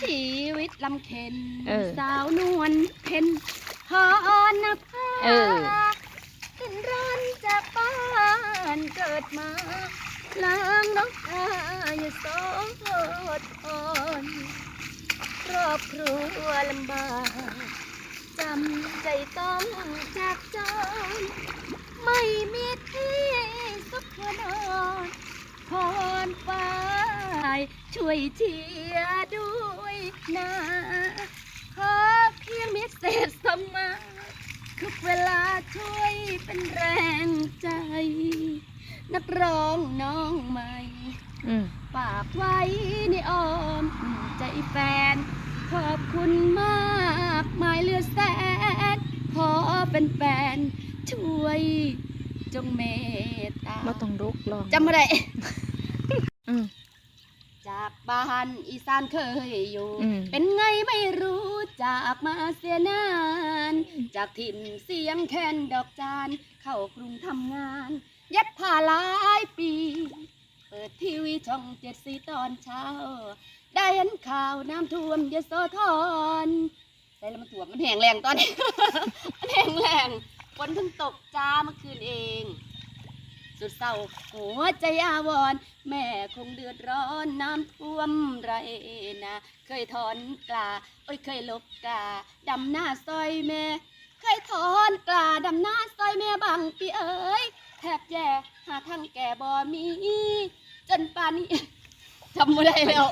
ชีวิตลำเค็นเออ สาวนวลเพ็ญพรณภาเออ ขึ้นร้อนจากบ้านเกิดมาล้างน้ำตาอย่าโศกทนครอบครัวลำบากจำใจต้องจากจนไม่มีที่สุขนอนพรฟ้า ช่วยเชียร์ด้วยนะขอเพียงมีเศษสมมาทุกเวลาช่วยเป็นแรงใจ นักร้องน้องใหม่อืมฝากไว้ในอ้อมใจแฟน ขอบคุณมากมายเหลือแสนขอเป็นแฟนช่วยจงเมตตาบ่ต้องลุกลองจำไม่ได้อืม จากบ้านอีสานเคยอยู่ อืม เป็นไงไม่รู้จากมาเสียนาน จากถิ่นเสียงแคนดอกจาน เข้ากรุงทำงาน เย็บผ้าหลายปี เปิดทีวีช่องเจ็ดสีตอนเช้า ได้เห็นข่าวน้ำท่วมยโสธรใส่แล้วมันถ่วมมันแห้งแรงตอนนี้ มันแห้งแรงฝนเพิ่งตกจ้าเมื่อคืนเอง สุดเศร้าหัวใจอาวร แม่คงเดือดร้อนน้ำท่วมไรนะเคยถอนกลาเอ้ยเคยลบกาดำหน้าซอยแม่ เคยถอนกลาดำหน้าซอยแม่บางปีเอ้ยแทบแย่หาทางแก่บ่มี จนป่านนี้จำไม่ได้แล้ว